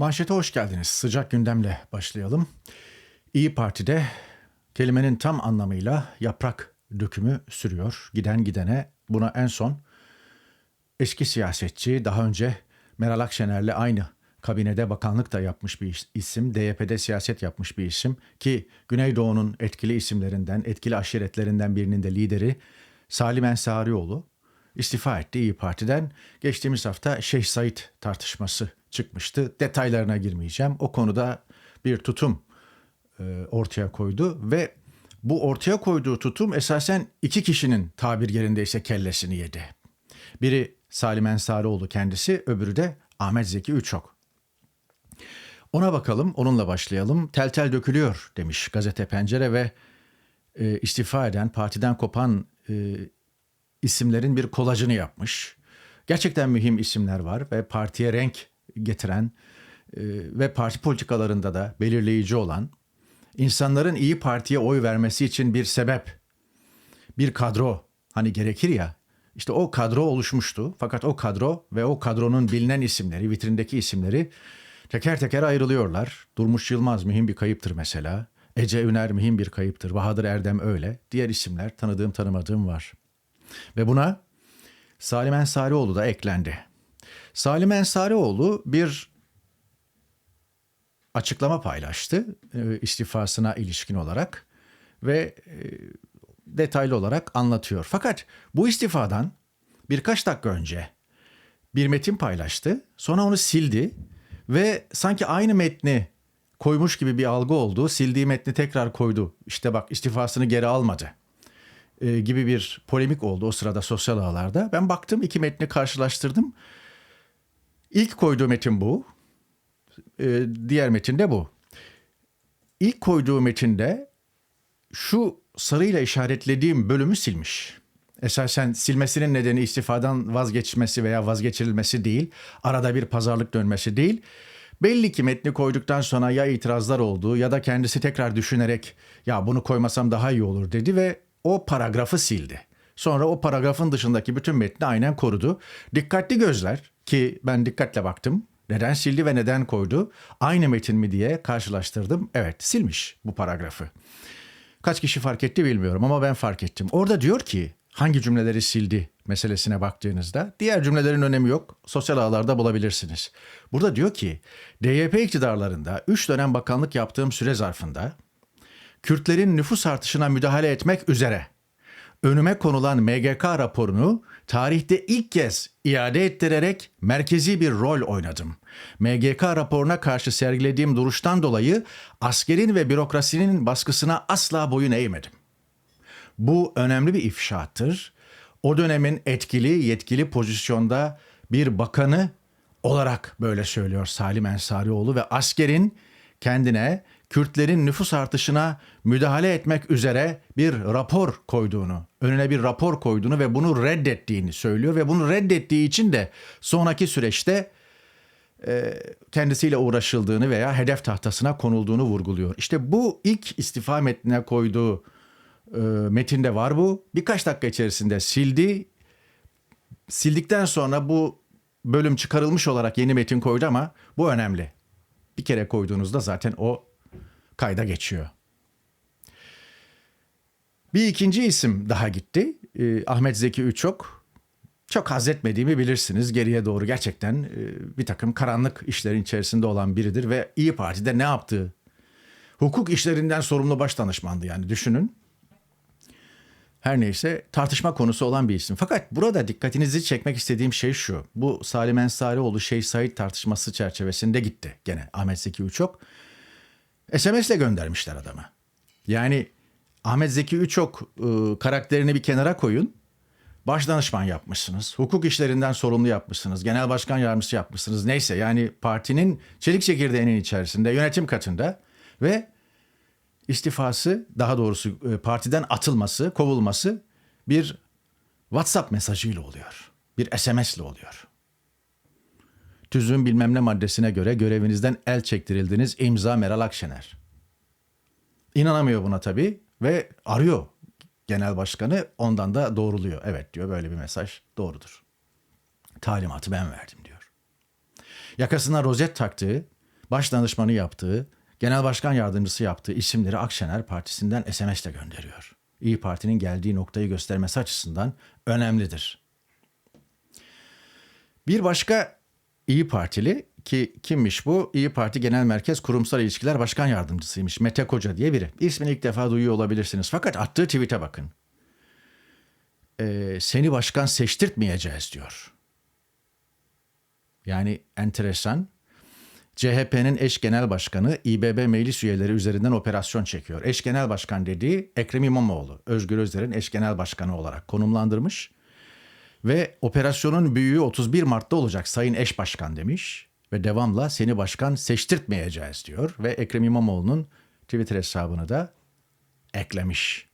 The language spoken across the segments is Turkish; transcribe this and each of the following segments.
Manşete hoş geldiniz. Sıcak gündemle başlayalım. İyi Parti'de kelimenin tam anlamıyla yaprak dökümü sürüyor. Giden gidene buna en son eski siyasetçi daha önce Meral Akşener'le aynı kabinede bakanlık da yapmış bir isim, DYP'de siyaset yapmış bir isim ki Güneydoğu'nun etkili isimlerinden, etkili aşiretlerinden birinin de lideri Salim Ensarioğlu istifa etti İyi Parti'den. Geçtiğimiz hafta Şeyh Said tartışması çıkmıştı. Detaylarına girmeyeceğim. O konuda bir tutum e, ortaya koydu ve bu ortaya koyduğu tutum esasen iki kişinin tabir yerindeyse kellesini yedi. Biri Salim Ensarioğlu kendisi, öbürü de Ahmet Zeki Üçok. Ona bakalım, onunla başlayalım. Tel tel dökülüyor demiş gazete Pencere ve e, istifa eden, partiden kopan e, isimlerin bir kolajını yapmış. Gerçekten mühim isimler var ve partiye renk getiren e, ve parti politikalarında da belirleyici olan, insanların iyi Partiye oy vermesi için bir sebep, bir kadro hani gerekir ya, işte o kadro oluşmuştu. Fakat o kadro ve o kadronun bilinen isimleri, vitrindeki isimleri teker teker ayrılıyorlar. Durmuş Yılmaz mühim bir kayıptır mesela. Ece Üner mühim bir kayıptır. Bahadır Erdem öyle. Diğer isimler tanıdığım tanımadığım var. Ve buna Salim Ensarioğlu da eklendi. Salim Ensarioğlu bir açıklama paylaştı e, istifasına ilişkin olarak ve e, detaylı olarak anlatıyor. Fakat bu istifadan birkaç dakika önce bir metin paylaştı. Sonra onu sildi ve sanki aynı metni koymuş gibi bir algı oldu. Sildiği metni tekrar koydu. İşte bak istifasını geri almadı e, gibi bir polemik oldu o sırada sosyal ağlarda. Ben baktım iki metni karşılaştırdım. İlk koyduğu metin bu. E, diğer metin de bu. İlk koyduğu metinde şu sarıyla işaretlediğim bölümü silmiş. Esasen silmesinin nedeni istifadan vazgeçmesi veya vazgeçirilmesi değil, arada bir pazarlık dönmesi değil. Belli ki metni koyduktan sonra ya itirazlar oldu ya da kendisi tekrar düşünerek ya bunu koymasam daha iyi olur dedi ve o paragrafı sildi. Sonra o paragrafın dışındaki bütün metni aynen korudu. Dikkatli gözler ki ben dikkatle baktım. Neden sildi ve neden koydu? Aynı metin mi diye karşılaştırdım. Evet silmiş bu paragrafı. Kaç kişi fark etti bilmiyorum ama ben fark ettim. Orada diyor ki hangi cümleleri sildi meselesine baktığınızda diğer cümlelerin önemi yok. Sosyal ağlarda bulabilirsiniz. Burada diyor ki DYP iktidarlarında 3 dönem bakanlık yaptığım süre zarfında Kürtlerin nüfus artışına müdahale etmek üzere önüme konulan MGK raporunu tarihte ilk kez iade ettirerek merkezi bir rol oynadım. MGK raporuna karşı sergilediğim duruştan dolayı askerin ve bürokrasinin baskısına asla boyun eğmedim. Bu önemli bir ifşaattır. O dönemin etkili, yetkili pozisyonda bir bakanı olarak böyle söylüyor Salim Ensarioğlu ve askerin kendine Kürtlerin nüfus artışına müdahale etmek üzere bir rapor koyduğunu, önüne bir rapor koyduğunu ve bunu reddettiğini söylüyor ve bunu reddettiği için de sonraki süreçte e, kendisiyle uğraşıldığını veya hedef tahtasına konulduğunu vurguluyor. İşte bu ilk istifa metnine koyduğu e, metinde var bu. Birkaç dakika içerisinde sildi. Sildikten sonra bu bölüm çıkarılmış olarak yeni metin koydu ama bu önemli. Bir kere koyduğunuzda zaten o kayda geçiyor. Bir ikinci isim daha gitti. Ee, Ahmet Zeki Üçok. Çok haz etmediğimi bilirsiniz. Geriye doğru gerçekten e, bir takım karanlık işlerin içerisinde olan biridir ve İyi Parti'de ne yaptığı? Hukuk işlerinden sorumlu baş danışmandı yani düşünün. Her neyse tartışma konusu olan bir isim. Fakat burada dikkatinizi çekmek istediğim şey şu. Bu Salim Ensarioğlu Şeyh Said tartışması çerçevesinde gitti gene Ahmet Zeki Üçok. SMS'le göndermişler adamı. Yani Ahmet Zeki Üçok e, karakterini bir kenara koyun. Baş danışman yapmışsınız. Hukuk işlerinden sorumlu yapmışsınız. Genel başkan yardımcısı yapmışsınız. Neyse yani partinin çelik çekirdeğinin içerisinde yönetim katında ve istifası daha doğrusu e, partiden atılması, kovulması bir WhatsApp mesajıyla oluyor. Bir SMS ile oluyor. Tüzüğün bilmem ne maddesine göre görevinizden el çektirildiniz imza Meral Akşener. İnanamıyor buna tabii ve arıyor genel başkanı ondan da doğruluyor. Evet diyor böyle bir mesaj doğrudur. Talimatı ben verdim diyor. Yakasına rozet taktığı baş danışmanı yaptığı, genel başkan yardımcısı yaptığı isimleri Akşener Partisi'nden SMS ile gönderiyor. İyi Parti'nin geldiği noktayı göstermesi açısından önemlidir. Bir başka İyi Partili ki kimmiş bu? İyi Parti Genel Merkez Kurumsal İlişkiler Başkan Yardımcısıymış. Mete Koca diye biri. İsmini ilk defa duyuyor olabilirsiniz. Fakat attığı tweet'e bakın. Ee, seni başkan seçtirtmeyeceğiz diyor. Yani enteresan. CHP'nin eş genel başkanı İBB meclis üyeleri üzerinden operasyon çekiyor. Eş genel başkan dediği Ekrem İmamoğlu, Özgür Özler'in eş genel başkanı olarak konumlandırmış. Ve operasyonun büyüğü 31 Mart'ta olacak Sayın Eş Başkan demiş. Ve devamla seni başkan seçtirtmeyeceğiz diyor. Ve Ekrem İmamoğlu'nun Twitter hesabını da eklemiş.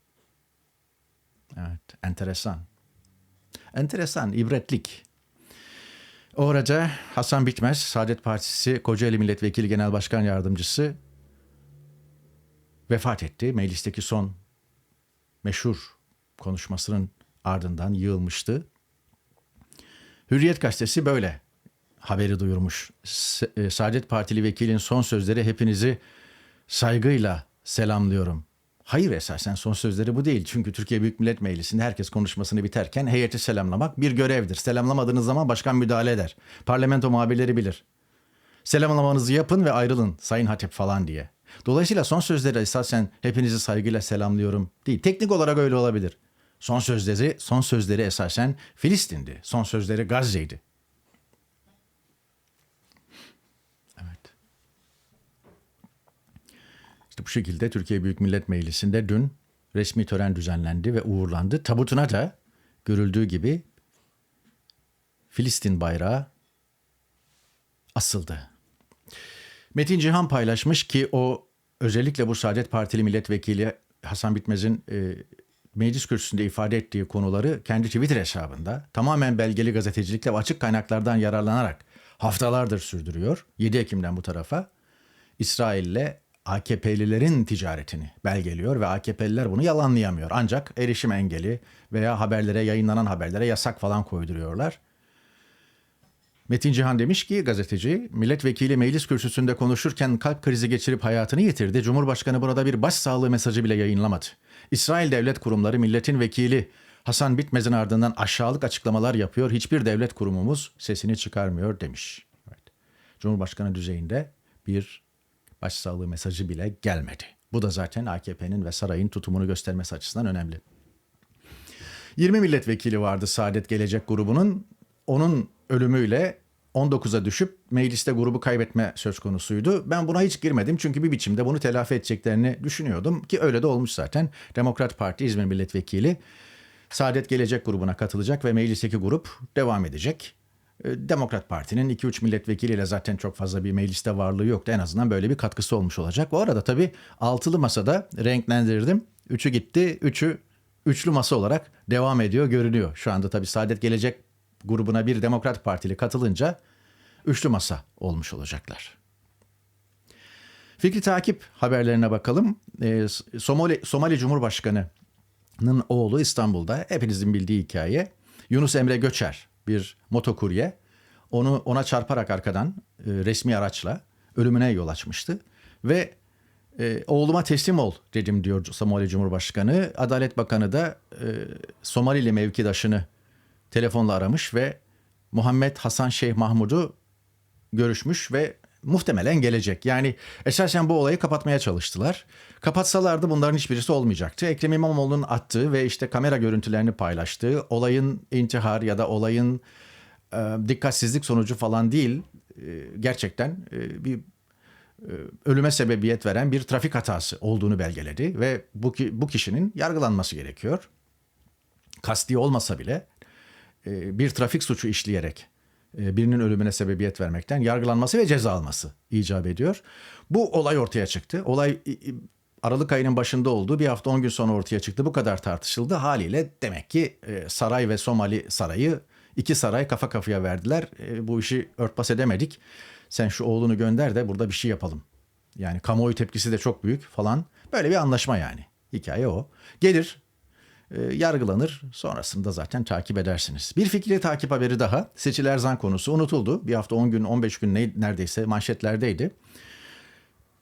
Evet, enteresan. Enteresan, ibretlik. Orada Hasan Bitmez, Saadet Partisi Kocaeli Milletvekili Genel Başkan Yardımcısı vefat etti. Meclisteki son meşhur konuşmasının ardından yığılmıştı. Hürriyet gazetesi böyle haberi duyurmuş. e, Saadet Partili vekilin son sözleri hepinizi saygıyla selamlıyorum. Hayır esasen son sözleri bu değil. Çünkü Türkiye Büyük Millet Meclisi'nde herkes konuşmasını biterken heyeti selamlamak bir görevdir. Selamlamadığınız zaman başkan müdahale eder. Parlamento muhabirleri bilir. Selamlamanızı yapın ve ayrılın Sayın Hatip falan diye. Dolayısıyla son sözleri esasen hepinizi saygıyla selamlıyorum değil. Teknik olarak öyle olabilir. Son sözleri, son sözleri esasen Filistin'di. Son sözleri Gazze'ydi. Evet. İşte bu şekilde Türkiye Büyük Millet Meclisi'nde dün resmi tören düzenlendi ve uğurlandı. Tabutuna da görüldüğü gibi Filistin bayrağı asıldı. Metin Cihan paylaşmış ki o özellikle bu Saadet Partili milletvekili Hasan Bitmez'in e, meclis kürsüsünde ifade ettiği konuları kendi Twitter hesabında tamamen belgeli gazetecilikle ve açık kaynaklardan yararlanarak haftalardır sürdürüyor. 7 Ekim'den bu tarafa İsrail'le AKP'lilerin ticaretini belgeliyor ve AKP'liler bunu yalanlayamıyor. Ancak erişim engeli veya haberlere, yayınlanan haberlere yasak falan koyduruyorlar. Metin Cihan demiş ki gazeteci, milletvekili meclis kürsüsünde konuşurken kalp krizi geçirip hayatını yitirdi. Cumhurbaşkanı burada bir başsağlığı mesajı bile yayınlamadı. İsrail devlet kurumları milletin vekili Hasan Bitmez'in ardından aşağılık açıklamalar yapıyor. Hiçbir devlet kurumumuz sesini çıkarmıyor demiş. Evet. Cumhurbaşkanı düzeyinde bir başsağlığı mesajı bile gelmedi. Bu da zaten AKP'nin ve sarayın tutumunu göstermesi açısından önemli. 20 milletvekili vardı Saadet Gelecek grubunun. Onun ölümüyle 19'a düşüp mecliste grubu kaybetme söz konusuydu. Ben buna hiç girmedim çünkü bir biçimde bunu telafi edeceklerini düşünüyordum ki öyle de olmuş zaten. Demokrat Parti İzmir Milletvekili Saadet Gelecek grubuna katılacak ve meclisteki grup devam edecek. Ee, Demokrat Parti'nin 2-3 milletvekiliyle zaten çok fazla bir mecliste varlığı yoktu. En azından böyle bir katkısı olmuş olacak. Bu arada tabii altılı masada renklendirdim. Üçü gitti, üçü üçlü masa olarak devam ediyor, görünüyor. Şu anda tabii Saadet Gelecek grubuna bir Demokrat Partili katılınca üçlü masa olmuş olacaklar. Fikri takip haberlerine bakalım. Ee, Somali, Somali Cumhurbaşkanı'nın oğlu İstanbul'da hepinizin bildiği hikaye. Yunus Emre Göçer bir motokurye onu ona çarparak arkadan e, resmi araçla ölümüne yol açmıştı ve e, oğluma teslim ol dedim diyor Somali Cumhurbaşkanı. Adalet Bakanı da e, Somalili mevkidaşını telefonla aramış ve Muhammed Hasan Şeyh Mahmud'u görüşmüş ve muhtemelen gelecek. Yani esasen bu olayı kapatmaya çalıştılar. Kapatsalardı bunların hiçbirisi olmayacaktı. Ekrem İmamoğlu'nun attığı ve işte kamera görüntülerini paylaştığı olayın intihar ya da olayın e, dikkatsizlik sonucu falan değil. E, gerçekten e, bir e, ölüme sebebiyet veren bir trafik hatası olduğunu belgeledi ve bu bu kişinin yargılanması gerekiyor. Kasti olmasa bile bir trafik suçu işleyerek e, birinin ölümüne sebebiyet vermekten yargılanması ve ceza alması icap ediyor. Bu olay ortaya çıktı. Olay Aralık ayının başında olduğu bir hafta 10 gün sonra ortaya çıktı. Bu kadar tartışıldı. Haliyle demek ki e, saray ve Somali sarayı iki saray kafa kafaya verdiler. Bu işi örtbas edemedik. Sen şu oğlunu gönder de burada bir şey yapalım. Yani kamuoyu tepkisi de çok büyük falan. Böyle bir anlaşma yani. Hikaye o. Gelir e, yargılanır. Sonrasında zaten takip edersiniz. Bir fikri takip haberi daha. Seçil Erzan konusu unutuldu. Bir hafta 10 gün 15 gün ne, neredeyse manşetlerdeydi.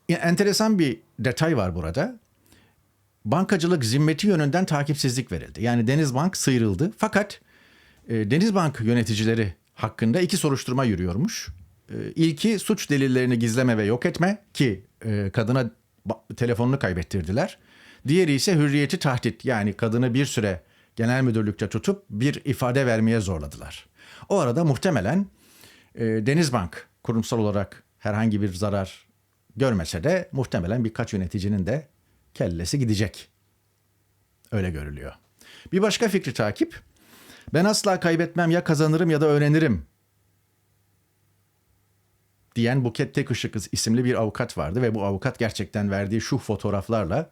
Enteresan bir detay var burada. Bankacılık zimmeti yönünden takipsizlik verildi. Yani Denizbank sıyrıldı. Fakat e, Denizbank yöneticileri hakkında iki soruşturma yürüyormuş. E, ilki suç delillerini gizleme ve yok etme ki e, kadına telefonunu kaybettirdiler. Diğeri ise hürriyeti tahdit yani kadını bir süre genel müdürlükte tutup bir ifade vermeye zorladılar. O arada muhtemelen e, Denizbank kurumsal olarak herhangi bir zarar görmese de muhtemelen birkaç yöneticinin de kellesi gidecek. Öyle görülüyor. Bir başka fikri takip. Ben asla kaybetmem ya kazanırım ya da öğrenirim diyen Buket Tekışık isimli bir avukat vardı ve bu avukat gerçekten verdiği şu fotoğraflarla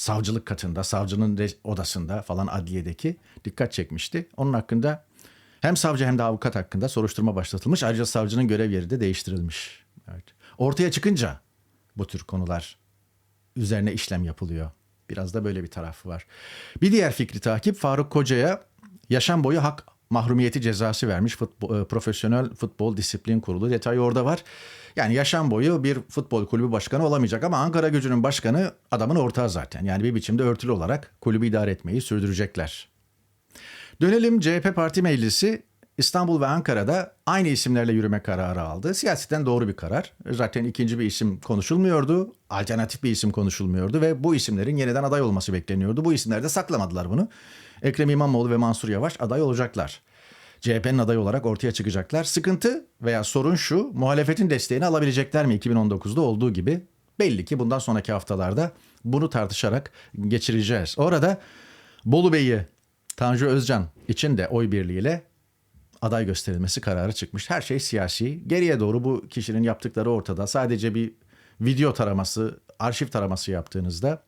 savcılık katında, savcının odasında falan adliyedeki dikkat çekmişti. Onun hakkında hem savcı hem de avukat hakkında soruşturma başlatılmış. Ayrıca savcının görev yeri de değiştirilmiş. Evet. Ortaya çıkınca bu tür konular üzerine işlem yapılıyor. Biraz da böyle bir tarafı var. Bir diğer fikri takip Faruk Koca'ya yaşam boyu hak mahrumiyeti cezası vermiş futbol, e, Profesyonel Futbol Disiplin Kurulu. Detayı orada var. Yani yaşam boyu bir futbol kulübü başkanı olamayacak ama Ankara Gücü'nün başkanı adamın ortağı zaten. Yani bir biçimde örtülü olarak kulübü idare etmeyi sürdürecekler. Dönelim CHP Parti Meclisi İstanbul ve Ankara'da aynı isimlerle yürüme kararı aldı. Siyasetten doğru bir karar. Zaten ikinci bir isim konuşulmuyordu. Alternatif bir isim konuşulmuyordu ve bu isimlerin yeniden aday olması bekleniyordu. Bu isimler de saklamadılar bunu. Ekrem İmamoğlu ve Mansur Yavaş aday olacaklar. CHP'nin aday olarak ortaya çıkacaklar. Sıkıntı veya sorun şu, muhalefetin desteğini alabilecekler mi 2019'da olduğu gibi? Belli ki bundan sonraki haftalarda bunu tartışarak geçireceğiz. Orada Bolu Bey'i Tanju Özcan için de oy birliğiyle aday gösterilmesi kararı çıkmış. Her şey siyasi. Geriye doğru bu kişinin yaptıkları ortada. Sadece bir video taraması, arşiv taraması yaptığınızda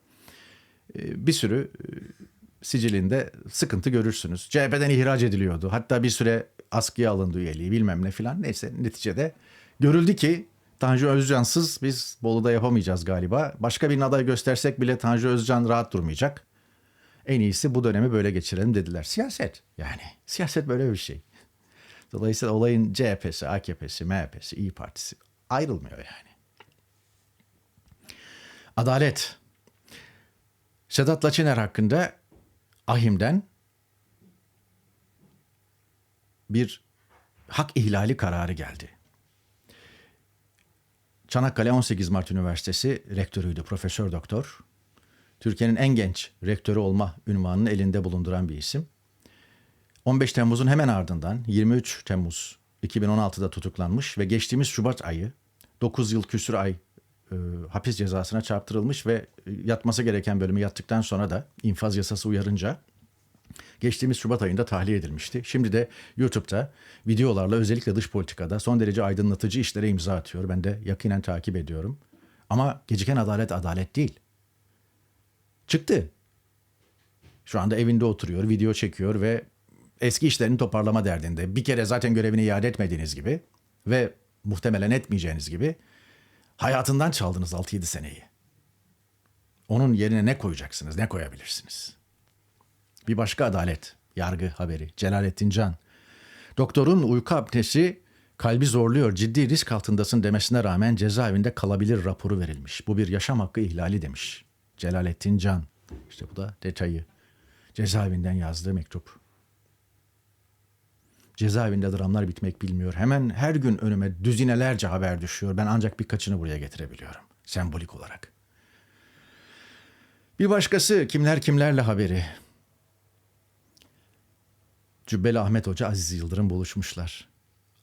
e, bir sürü e, sicilinde sıkıntı görürsünüz. CHP'den ihraç ediliyordu. Hatta bir süre askıya alındı üyeliği bilmem ne filan. Neyse neticede görüldü ki Tanju Özcan'sız biz Bolu'da yapamayacağız galiba. Başka bir aday göstersek bile Tanju Özcan rahat durmayacak. En iyisi bu dönemi böyle geçirelim dediler. Siyaset yani siyaset böyle bir şey. Dolayısıyla olayın CHP'si, AKP'si, MHP'si, İyi Partisi ayrılmıyor yani. Adalet. Sedat Laçiner hakkında Ahim'den bir hak ihlali kararı geldi. Çanakkale 18 Mart Üniversitesi rektörüydü, profesör doktor. Türkiye'nin en genç rektörü olma ünvanını elinde bulunduran bir isim. 15 Temmuz'un hemen ardından 23 Temmuz 2016'da tutuklanmış ve geçtiğimiz Şubat ayı 9 yıl küsur ay e, hapis cezasına çarptırılmış ve e, yatması gereken bölümü yattıktan sonra da infaz yasası uyarınca geçtiğimiz Şubat ayında tahliye edilmişti. Şimdi de YouTube'da videolarla özellikle dış politikada son derece aydınlatıcı işlere imza atıyor. Ben de yakinen takip ediyorum. Ama geciken adalet adalet değil. Çıktı. Şu anda evinde oturuyor, video çekiyor ve eski işlerini toparlama derdinde. Bir kere zaten görevini iade etmediğiniz gibi ve muhtemelen etmeyeceğiniz gibi hayatından çaldınız 6-7 seneyi. Onun yerine ne koyacaksınız, ne koyabilirsiniz? Bir başka adalet, yargı haberi. Celalettin Can. Doktorun uyku apnesi kalbi zorluyor, ciddi risk altındasın demesine rağmen cezaevinde kalabilir raporu verilmiş. Bu bir yaşam hakkı ihlali demiş. Celalettin Can. İşte bu da detayı. Cezaevinden yazdığı mektup. Cezaevinde dramlar bitmek bilmiyor. Hemen her gün önüme düzinelerce haber düşüyor. Ben ancak birkaçını buraya getirebiliyorum. Sembolik olarak. Bir başkası kimler kimlerle haberi. Cübbeli Ahmet Hoca Aziz Yıldırım buluşmuşlar.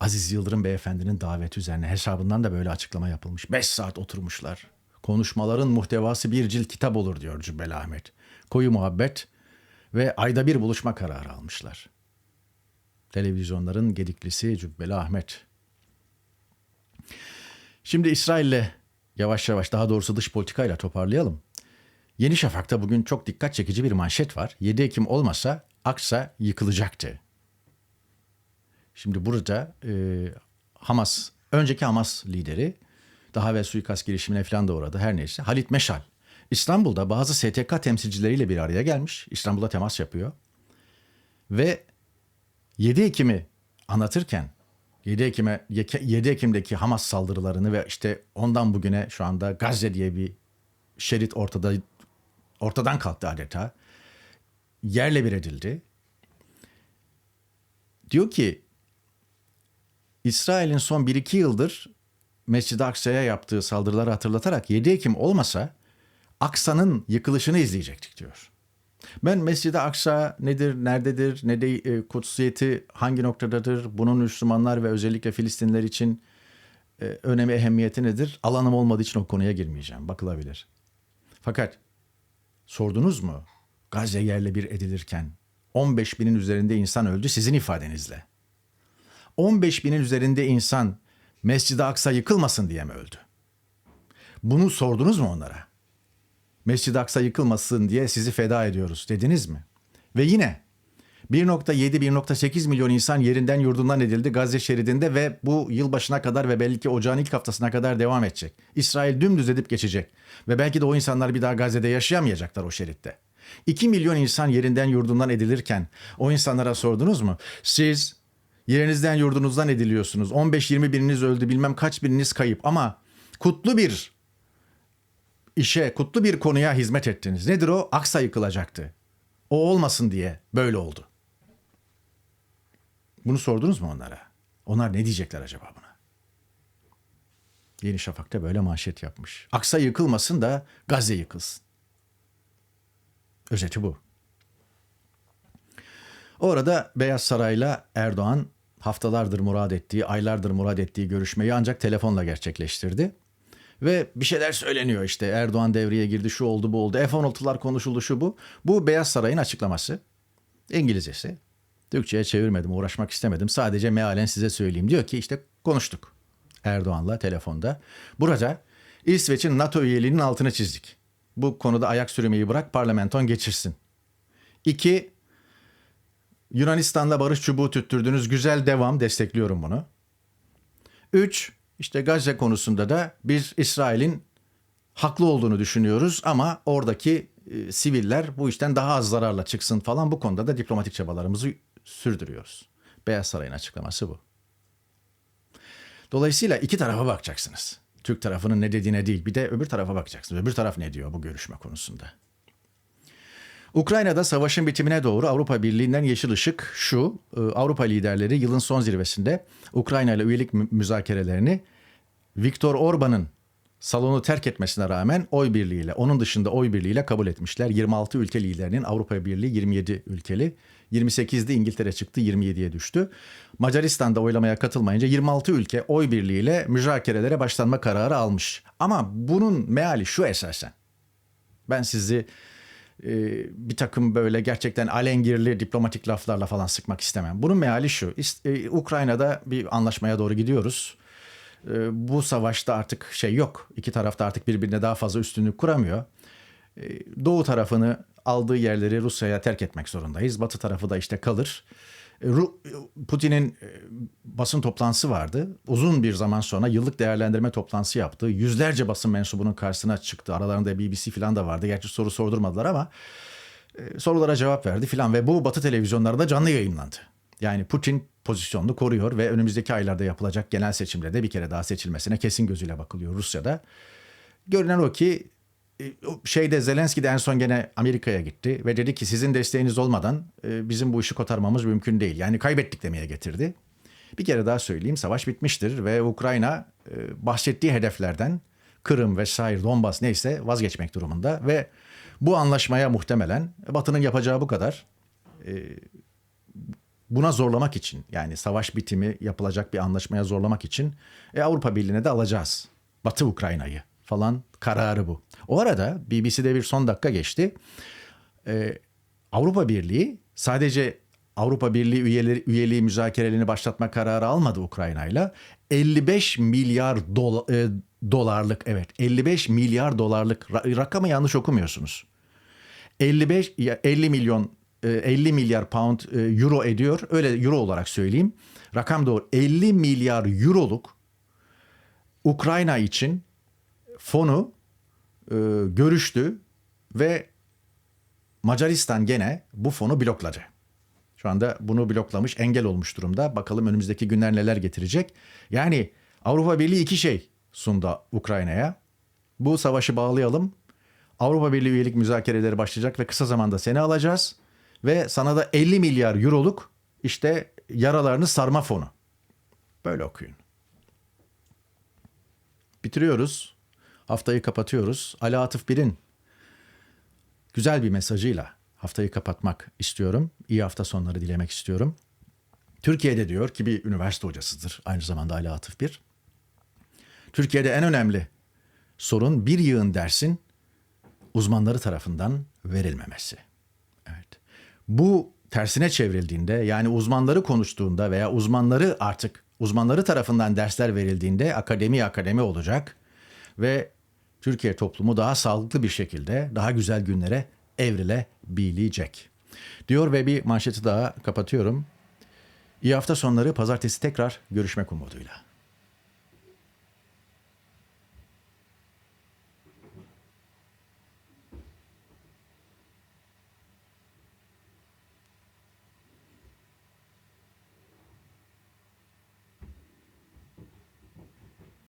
Aziz Yıldırım beyefendinin daveti üzerine hesabından da böyle açıklama yapılmış. Beş saat oturmuşlar. Konuşmaların muhtevası bir cilt kitap olur diyor Cübbeli Ahmet. Koyu muhabbet ve ayda bir buluşma kararı almışlar. Televizyonların gediklisi Cübbeli Ahmet. Şimdi İsrail'le yavaş yavaş daha doğrusu dış politikayla toparlayalım. Yeni Şafak'ta bugün çok dikkat çekici bir manşet var. 7 Ekim olmasa Aksa yıkılacaktı. Şimdi burada e, Hamas, önceki Hamas lideri daha ve suikast girişimine falan da uğradı her neyse. Halit Meşal İstanbul'da bazı STK temsilcileriyle bir araya gelmiş. İstanbul'da temas yapıyor. Ve 7 Ekim'i anlatırken 7 Ekim'e 7 Ekim'deki Hamas saldırılarını ve işte ondan bugüne şu anda Gazze diye bir şerit ortada ortadan kalktı adeta. Yerle bir edildi. Diyor ki İsrail'in son 1-2 yıldır Mescid-i Aksa'ya yaptığı saldırıları hatırlatarak 7 Ekim olmasa Aksa'nın yıkılışını izleyecektik diyor. Ben Mescid-i Aksa nedir, nerededir, ne de e, kutsiyeti hangi noktadadır, bunun Müslümanlar ve özellikle Filistinler için e, önemi, ehemmiyeti nedir? Alanım olmadığı için o konuya girmeyeceğim. Bakılabilir. Fakat sordunuz mu? Gazze yerle bir edilirken 15 binin üzerinde insan öldü sizin ifadenizle. 15 binin üzerinde insan Mescid-i Aksa yıkılmasın diye mi öldü? Bunu sordunuz mu onlara? Mescid-i Aksa yıkılmasın diye sizi feda ediyoruz dediniz mi? Ve yine 1.7-1.8 milyon insan yerinden yurdundan edildi Gazze şeridinde ve bu yılbaşına kadar ve belki ocağın ilk haftasına kadar devam edecek. İsrail dümdüz edip geçecek ve belki de o insanlar bir daha Gazze'de yaşayamayacaklar o şeritte. 2 milyon insan yerinden yurdundan edilirken o insanlara sordunuz mu? Siz yerinizden yurdunuzdan ediliyorsunuz. 15-20 biriniz öldü bilmem kaç biriniz kayıp ama kutlu bir işe, kutlu bir konuya hizmet ettiniz. Nedir o? Aksa yıkılacaktı. O olmasın diye böyle oldu. Bunu sordunuz mu onlara? Onlar ne diyecekler acaba buna? Yeni Şafak'ta böyle manşet yapmış. Aksa yıkılmasın da Gazze yıkılsın. Özeti bu. Orada Beyaz Saray'la Erdoğan haftalardır murad ettiği, aylardır murad ettiği görüşmeyi ancak telefonla gerçekleştirdi. Ve bir şeyler söyleniyor işte Erdoğan devreye girdi şu oldu bu oldu F-16'lar konuşuldu şu bu. Bu Beyaz Saray'ın açıklaması. İngilizcesi. Türkçe'ye çevirmedim uğraşmak istemedim. Sadece mealen size söyleyeyim. Diyor ki işte konuştuk Erdoğan'la telefonda. Burada İsveç'in NATO üyeliğinin altını çizdik. Bu konuda ayak sürmeyi bırak parlamenton geçirsin. İki, Yunanistan'la barış çubuğu tüttürdünüz. Güzel devam destekliyorum bunu. Üç, işte Gazze konusunda da biz İsrail'in haklı olduğunu düşünüyoruz ama oradaki e, siviller bu işten daha az zararla çıksın falan bu konuda da diplomatik çabalarımızı sürdürüyoruz. Beyaz Saray'ın açıklaması bu. Dolayısıyla iki tarafa bakacaksınız. Türk tarafının ne dediğine değil bir de öbür tarafa bakacaksınız. Öbür taraf ne diyor bu görüşme konusunda. Ukrayna'da savaşın bitimine doğru Avrupa Birliği'nden yeşil ışık şu. E, Avrupa liderleri yılın son zirvesinde Ukrayna ile üyelik müzakerelerini Viktor Orban'ın salonu terk etmesine rağmen oy birliğiyle, onun dışında oy birliğiyle kabul etmişler. 26 ülke liderinin Avrupa Birliği 27 ülkeli. 28'de İngiltere çıktı, 27'ye düştü. Macaristan'da oylamaya katılmayınca 26 ülke oy birliğiyle müzakerelere başlanma kararı almış. Ama bunun meali şu esasen. Ben sizi e, bir takım böyle gerçekten alengirli diplomatik laflarla falan sıkmak istemem. Bunun meali şu. E, Ukrayna'da bir anlaşmaya doğru gidiyoruz. E, bu savaşta artık şey yok. İki tarafta artık birbirine daha fazla üstünlük kuramıyor. Doğu tarafını aldığı yerleri Rusya'ya terk etmek zorundayız. Batı tarafı da işte kalır. Putin'in basın toplantısı vardı. Uzun bir zaman sonra yıllık değerlendirme toplantısı yaptı. Yüzlerce basın mensubunun karşısına çıktı. Aralarında BBC falan da vardı. Gerçi soru sordurmadılar ama sorulara cevap verdi filan ve bu Batı televizyonlarında canlı yayınlandı. Yani Putin pozisyonunu koruyor ve önümüzdeki aylarda yapılacak genel seçimde de bir kere daha seçilmesine kesin gözüyle bakılıyor Rusya'da. Görünen o ki şeyde Zelenski de en son gene Amerika'ya gitti ve dedi ki sizin desteğiniz olmadan bizim bu işi kotarmamız mümkün değil. Yani kaybettik demeye getirdi. Bir kere daha söyleyeyim savaş bitmiştir ve Ukrayna bahsettiği hedeflerden Kırım vesaire Donbas neyse vazgeçmek durumunda ve bu anlaşmaya muhtemelen Batı'nın yapacağı bu kadar. Buna zorlamak için yani savaş bitimi yapılacak bir anlaşmaya zorlamak için e, Avrupa Birliği'ne de alacağız. Batı Ukrayna'yı falan kararı bu. O arada BBC'de bir son dakika geçti. Ee, Avrupa Birliği sadece Avrupa Birliği üyeleri, üyeliği müzakerelerini başlatma kararı almadı Ukrayna'yla. 55 milyar dola, e, dolarlık evet 55 milyar dolarlık rakamı yanlış okumuyorsunuz. 55 50 milyon 50 e, milyar pound e, euro ediyor. Öyle euro olarak söyleyeyim. Rakam doğru. 50 milyar euroluk Ukrayna için fonu e, görüştü ve Macaristan gene bu fonu blokladı. Şu anda bunu bloklamış, engel olmuş durumda. Bakalım önümüzdeki günler neler getirecek. Yani Avrupa Birliği iki şey sundu Ukrayna'ya. Bu savaşı bağlayalım. Avrupa Birliği üyelik müzakereleri başlayacak ve kısa zamanda seni alacağız. Ve sana da 50 milyar euroluk işte yaralarını sarma fonu. Böyle okuyun. Bitiriyoruz. Haftayı kapatıyoruz. Ali Atıf Bir'in güzel bir mesajıyla haftayı kapatmak istiyorum. İyi hafta sonları dilemek istiyorum. Türkiye'de diyor ki bir üniversite hocasıdır aynı zamanda Ali Atıf Bir. Türkiye'de en önemli sorun bir yığın dersin uzmanları tarafından verilmemesi. Bu tersine çevrildiğinde yani uzmanları konuştuğunda veya uzmanları artık uzmanları tarafından dersler verildiğinde akademi akademi olacak ve Türkiye toplumu daha sağlıklı bir şekilde daha güzel günlere evrilebilecek. Diyor ve bir manşeti daha kapatıyorum. İyi hafta sonları pazartesi tekrar görüşmek umuduyla.